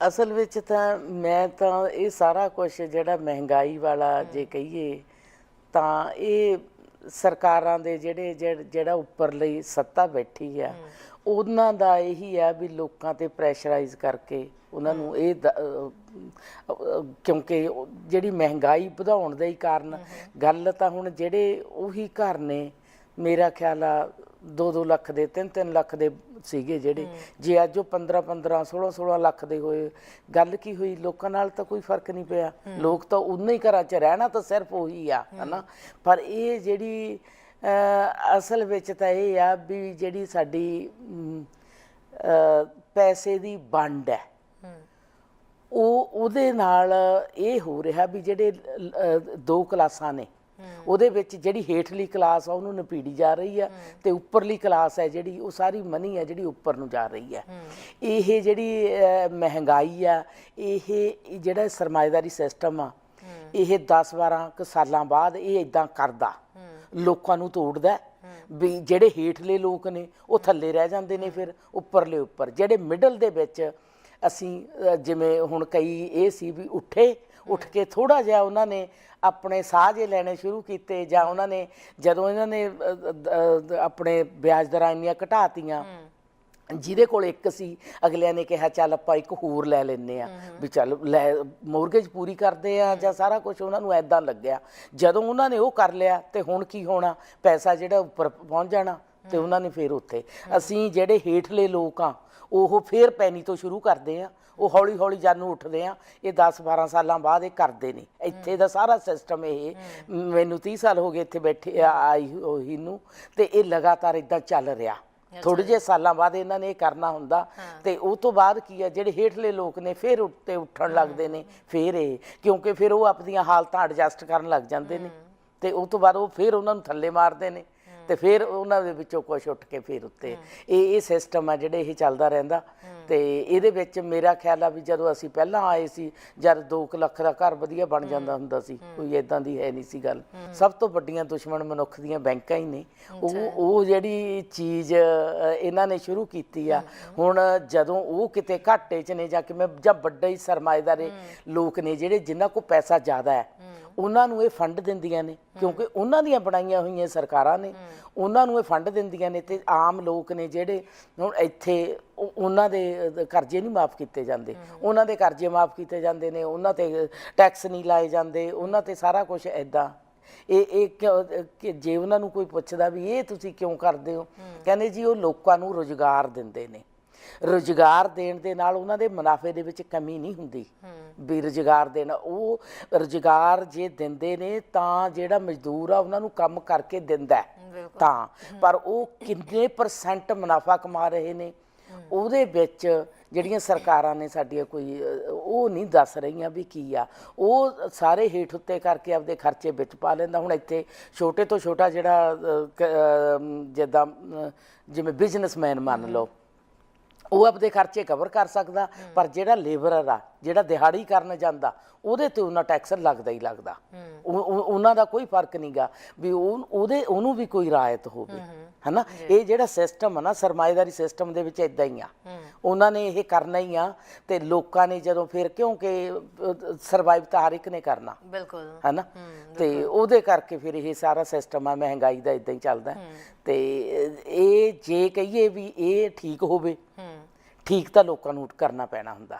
ਅਸਲ ਵਿੱਚ ਤਾਂ ਮੈਂ ਤਾਂ ਇਹ ਸਾਰਾ ਕੁਝ ਜਿਹੜਾ ਮਹਿੰਗਾਈ ਵਾਲਾ ਜੇ ਕਹੀਏ ਤਾਂ ਇਹ ਸਰਕਾਰਾਂ ਦੇ ਜਿਹੜੇ ਜਿਹੜੇ- ਜਿਹੜਾ ਉੱਪਰਲੀ ਸੱਤਾ ਬੈਠੀ ਆ ਉਹਨਾਂ ਦਾ ਇਹੀ ਆ ਵੀ ਲੋਕਾਂ ਤੇ ਪ੍ਰੈਸ਼ਰਾਈਜ਼ ਕਰਕੇ ਉਹਨਾਂ ਨੂੰ ਇਹ ਕਿਉਂਕਿ ਜਿਹੜੀ ਮਹਿੰਗਾਈ ਵਧਾਉਣ ਦੇ ਹੀ ਕਾਰਨ ਗੱਲ ਤਾਂ ਹੁਣ ਜਿਹੜੇ ਉਹੀ ਘਰ ਨੇ ਮੇਰਾ ਖਿਆਲ ਆ 2-2 ਲੱਖ ਦੇ 3-3 ਲੱਖ ਦੇ ਸੀਗੇ ਜਿਹੜੇ। ਜੇ ਅੱਜ ਉਹ 15-15 16-16 ਲੱਖ ਦੇ ਹੋਏ ਗੱਲ ਕੀ ਹੋਈ? ਲੋਕਾਂ ਨਾਲ ਤਾਂ ਕੋਈ ਫ਼ਰਕ ਨਹੀਂ ਪਿਆ। ਲੋਕ ਤਾਂ ਉਨੇ ਹੀ ਘਰਾਂ 'ਚ ਰਹਿਣਾ ਤਾਂ ਸਿਰਫ ਉਹੀ ਆ ਹਨਾ? ਪਰ ਇਹ ਜਿਹੜੀ ਅਸਲ ਵਿੱਚ ਤਾਂ ਇਹ ਆ ਵੀ ਜਿਹੜੀ ਸਾਡੀ ਪੈਸੇ ਦੀ ਵੰਡ ਹੈ। ਉਹ ਉਹਦੇ ਨਾਲ ਇਹ ਹੋ ਰਿਹਾ ਵੀ ਜਿਹੜੇ ਦੋ ਕਲਾਸਾਂ ਨੇ। ਉਹਦੇ ਵਿੱਚ ਜਿਹੜੀ ਹੇਠਲੀ ਕਲਾਸ ਆ ਉਹਨੂੰ ਨਪੀੜੀ ਜਾ ਰਹੀ ਆ ਤੇ ਉੱਪਰਲੀ ਕਲਾਸ ਹੈ ਜਿਹੜੀ ਉਹ ਸਾਰੀ ਮਨੀ ਹੈ ਜਿਹੜੀ ਉੱਪਰ ਨੂੰ ਜਾ ਰਹੀ ਹੈ। ਇਹ ਜਿਹੜੀ ਮਹਿੰਗਾਈ ਆ ਇਹ ਜਿਹੜਾ ਸਰਮਾਏਦਾਰੀ ਸਿਸਟਮ ਆ ਇਹ 10 12 ਕੁ ਸਾਲਾਂ ਬਾਅਦ ਇਹ ਇਦਾਂ ਕਰਦਾ। ਲੋਕਾਂ ਨੂੰ ਤੋੜਦਾ। ਵੀ ਜਿਹੜੇ ਹੇਠਲੇ ਲੋਕ ਨੇ ਉਹ ਥੱਲੇ ਰਹਿ ਜਾਂਦੇ ਨੇ ਫਿਰ ਉੱਪਰਲੇ ਉੱਪਰ। ਜਿਹੜੇ ਮਿਡਲ ਦੇ ਵਿੱਚ ਅਸੀਂ ਜਿਵੇਂ ਹੁਣ ਕਈ ਇਹ ਸੀ ਵੀ ਉੱਠੇ ਉੱਠ ਕੇ ਥੋੜਾ ਜਿਹਾ ਉਹਨਾਂ ਨੇ ਆਪਣੇ ਸਾਹ ਜੇ ਲੈਣੇ ਸ਼ੁਰੂ ਕੀਤੇ ਜਾਂ ਉਹਨਾਂ ਨੇ ਜਦੋਂ ਇਹਨਾਂ ਨੇ ਆਪਣੇ ਵਿਆਜ ਦਰਾਂ ਇੰਨੀਆਂ ਘਟਾਤੀਆਂ ਜਿਹਦੇ ਕੋਲ ਇੱਕ ਸੀ ਅਗਲਿਆਂ ਨੇ ਕਿਹਾ ਚੱਲ ਆਪਾਂ ਇੱਕ ਹੋਰ ਲੈ ਲੈਨੇ ਆ ਵੀ ਚੱਲ ਲੈ ਮੋਰਗੇਜ ਪੂਰੀ ਕਰਦੇ ਆ ਜਾਂ ਸਾਰਾ ਕੁਝ ਉਹਨਾਂ ਨੂੰ ਐਦਾਂ ਲੱਗਿਆ। ਜਦੋਂ ਉਹਨਾਂ ਨੇ ਉਹ ਕਰ ਲਿਆ ਤੇ ਹੁਣ ਕੀ ਹੋਣਾ ਪੈਸਾ ਜਿਹੜਾ ਉੱਪਰ ਪਹੁੰਚ ਜਾਣਾ ਤੇ ਉਹਨਾਂ ਨੇ ਫੇਰ ਉੱਥੇ। ਅਸੀਂ ਜਿਹੜੇ ਹੇਠਲੇ ਲੋਕ ਆ ਉਹ ਫੇਰ ਪੈਣੀ ਤੋਂ ਸ਼ੁਰੂ ਕਰਦੇ ਆ। ਉਹ ਹੌਲੀ ਹੌਲੀ ਜਾਨੂੰ ਉੱਠਦੇ ਆ। ਇਹ 10 12 ਸਾਲਾਂ ਬਾਅਦ ਇਹ ਕਰਦੇ ਨੇ। ਇੱਥੇ ਦਾ ਸਾਰਾ ਸਿਸਟਮ ਇਹ। ਮੈਨੂੰ 30 ਸਾਲ ਹੋ ਗਏ ਇੱਥੇ ਬੈਠੇ ਆਈ ਹੋਈ ਨੂੰ। ਤੇ ਇਹ ਲਗਾਤਾਰ ਇਦਾਂ ਚੱਲ ਰਿਹਾ। ਥੋੜੇ ਜਿਹੇ ਸਾਲਾਂ ਬਾਅਦ ਇਹਨਾਂ ਨੇ ਇਹ ਕਰਨਾ ਹੁੰਦਾ। ਤੇ ਉਹ ਤੋਂ ਬਾਅਦ ਕੀ ਆ ਜਿਹੜੇ ਹੇਠਲੇ ਲੋਕ ਨੇ ਫਿਰ ਉੱਤੇ ਉੱਠਣ ਲੱਗਦੇ ਨੇ। ਫਿਰ ਇਹ। ਕਿਉਂਕਿ ਫਿਰ ਉਹ ਆਪਣੀਆਂ ਹਾਲਤਾਂ ਐਡਜਸਟ ਕਰਨ ਲੱਗ ਜਾਂਦੇ ਨੇ। ਤੇ ਉਹ ਤੋਂ ਬਾਅਦ ਉਹ ਫਿਰ ਉਹਨਾਂ ਨੂੰ ਥੱਲੇ ਮਾਰਦੇ ਨੇ। ਤੇ ਫਿਰ ਉਹਨਾਂ ਦੇ ਵਿੱਚੋਂ ਕੁਝ ਉੱਠ ਕੇ ਫਿਰ ਉੱਤੇ। ਇਹ ਇਹ ਸਿਸਟਮ ਆ ਜਿਹੜੇ ਇਹ ਚੱਲਦਾ ਰਹਿੰਦਾ। ਤੇ ਇਹਦੇ ਵਿੱਚ ਮੇਰਾ ਖਿਆਲ ਆ ਵੀ ਜਦੋਂ ਅਸੀਂ ਪਹਿਲਾਂ ਆਏ ਸੀ ਜਦ 2 ਲੱਖ ਦਾ ਘਰ ਵਧੀਆ ਬਣ ਜਾਂਦਾ ਹੁੰਦਾ ਸੀ ਕੋਈ ਇਦਾਂ ਦੀ ਹੈ ਨਹੀਂ ਸੀ ਗੱਲ। ਸਭ ਤੋਂ ਵੱਡੀਆਂ ਦੁਸ਼ਮਣ ਮਨੁੱਖ ਦੀਆਂ ਬੈਂਕਾਂ ਹੀ ਨੇ। ਉਹ ਉਹ ਜਿਹੜੀ ਚੀਜ਼ ਇਹਨਾਂ ਨੇ ਸ਼ੁਰੂ ਕੀਤੀ ਆ ਹੁਣ ਜਦੋਂ ਉਹ ਕਿਤੇ ਘਾਟੇ 'ਚ ਨੇ ਜਾਂ ਕਿਵੇਂ ਜਾਂ ਵੱਡੇ ਹੀ ਸਰਮਾਏਦਾਰੇ ਲੋਕ ਨੇ ਜਿਹੜੇ ਜਿਨ੍ਹਾਂ ਕੋਲ ਪੈਸਾ ਜ਼ਿਆਦਾ ਹੈ। ਉਹਨਾਂ ਨੂੰ ਇਹ ਫੰਡ ਦਿੰਦੀਆਂ ਨੇ ਕਿਉਂਕਿ ਉਹਨਾਂ ਦੀਆਂ ਬਣਾਈਆਂ ਹੋਈਆਂ ਸਰਕਾਰਾਂ ਨੇ ਉਹਨਾਂ ਨੂੰ ਇਹ ਫੰਡ ਦਿੰਦੀਆਂ ਨੇ ਤੇ ਆਮ ਲੋਕ ਨੇ ਜਿਹੜੇ ਹੁਣ ਇੱਥੇ ਉਹ- ਉਹਨਾਂ ਦੇ ਕਰਜ਼ੇ ਨਹੀਂ ਮਾਫ ਕੀਤੇ ਜਾਂਦੇ। ਉਹਨਾਂ ਦੇ ਕਰਜ਼ੇ ਮਾਫ ਕੀਤੇ ਜਾਂਦੇ ਨੇ ਉਹਨਾਂ ਤੇ ਟੈਕਸ ਨਹੀਂ ਲਾਏ ਜਾਂਦੇ ਉਹਨਾਂ ਤੇ ਸਾਰਾ ਕੁਝ ਐਦਾਂ ਇਹ ਇਹ ਕਿ ਜੇ ਉਹਨਾਂ ਨੂੰ ਕੋਈ ਪੁੱਛਦਾ ਵੀ ਇਹ ਤੁਸੀਂ ਕਿਉਂ ਕਰਦੇ ਹੋ। ਕਹਿੰਦੇ ਜੀ ਉਹ ਲੋਕਾਂ ਨੂੰ ਰੋਜ਼ਗਾਰ ਦਿੰਦੇ ਨੇ। ਰੁਜ਼ਗਾਰ ਦੇਣ ਦੇ ਨਾਲ ਉਹਨਾਂ ਦੇ ਮੁਨਾਫੇ ਦੇ ਵਿੱਚ ਕਮੀ ਨਹੀਂ ਹੁੰਦੀ। ਵੀ ਰੁਜ਼ਗਾਰ ਦੇਣਾ ਉਹ ਰੁਜ਼ਗਾਰ ਜੇ ਦਿੰਦੇ ਨੇ ਤਾਂ ਜਿਹੜਾ ਮਜ਼ਦੂਰ ਆ ਉਹਨਾਂ ਨੂੰ ਕੰਮ ਕਰਕੇ ਦਿੰਦਾ। ਤਾਂ ਪਰ ਉਹ ਕਿੰਨੇ ਪਰਸੈਂਟ ਮੁਨਾਫਾ ਕਮਾ ਰਹੇ ਨੇ ਉਹਦੇ ਵਿੱਚ ਜਿਹੜੀਆਂ ਸਰਕਾਰਾਂ ਨੇ ਸਾਡੀਆਂ ਕੋਈ ਉਹ ਨਹੀਂ ਦੱਸ ਰਹੀਆਂ ਵੀ ਕੀ ਆ। ਉਹ ਸਾਰੇ ਹੇਠ ਉੱਤੇ ਕਰਕੇ ਆਪਦੇ ਖਰਚੇ ਵਿੱਚ ਪਾ ਲੈਂਦਾ। ਹੁਣ ਇੱਥੇ ਛੋਟੇ ਤੋਂ ਛੋਟਾ ਜਿਹੜਾ ਜਿੱਦਾਂ ਜਿਵੇਂ ਬਿਜ਼ਨਸਮੈਨ ਮੰਨ ਲਓ। ਉਹ ਆਪਦੇ ਖਰਚੇ ਕਵਰ ਕਰ ਸਕਦਾ ਪਰ ਜਿਹੜਾ ਲੇਬਰਰ ਆ ਜਿਹੜਾ ਦਿਹਾੜੀ ਕਰਨ ਜਾਂਦਾ ਉਹਦੇ ਤੇ ਉਹਨਾਂ ਟੈਕਸ ਲੱਗਦਾ ਹੀ ਲੱਗਦਾ। ਉਹ- ਉਹ- ਉਹਨਾਂ ਦਾ ਕੋਈ ਫ਼ਰਕ ਨਹੀਂਗਾ ਵੀ ਉਹ ਉਹਦੇ ਉਹਨੂੰ ਵੀ ਕੋਈ ਰਾਇਤ ਹੋਵੇ ਹਨਾ? ਇਹ ਜਿਹੜਾ ਸਿਸਟਮ ਆ ਨਾ ਸਰਮਾਏਦਾਰੀ ਸਿਸਟਮ ਦੇ ਵਿੱਚ ਇਦਾਂ ਹੀ ਆ। ਉਹਨਾਂ ਨੇ ਇਹ ਕਰਨਾ ਹੀ ਆ ਤੇ ਲੋਕਾਂ ਨੇ ਜਦੋਂ ਫਿਰ ਕਿਉਂਕਿ ਸਰਵਾਈਵ ਤਾਂ ਹਰ ਇੱਕ ਨੇ ਕਰਨਾ ਬਿਲਕੁਲ। ਹਨਾ? ਤੇ ਉਹਦੇ ਕਰਕੇ ਫਿਰ ਇਹ ਸਾਰਾ ਸਿਸਟਮ ਆ ਮਹਿੰਗਾਈ ਦਾ ਇਦਾਂ ਹੀ ਚੱਲਦਾ। ਤੇ ਇਹ ਜੇ ਕਹੀਏ ਵੀ ਇਹ ਠੀਕ ਹੋਵੇ ਠੀਕ ਤਾਂ ਲੋਕਾਂ ਨੂੰ ਕਰਨਾ ਪੈਣਾ ਹੁੰਦਾ।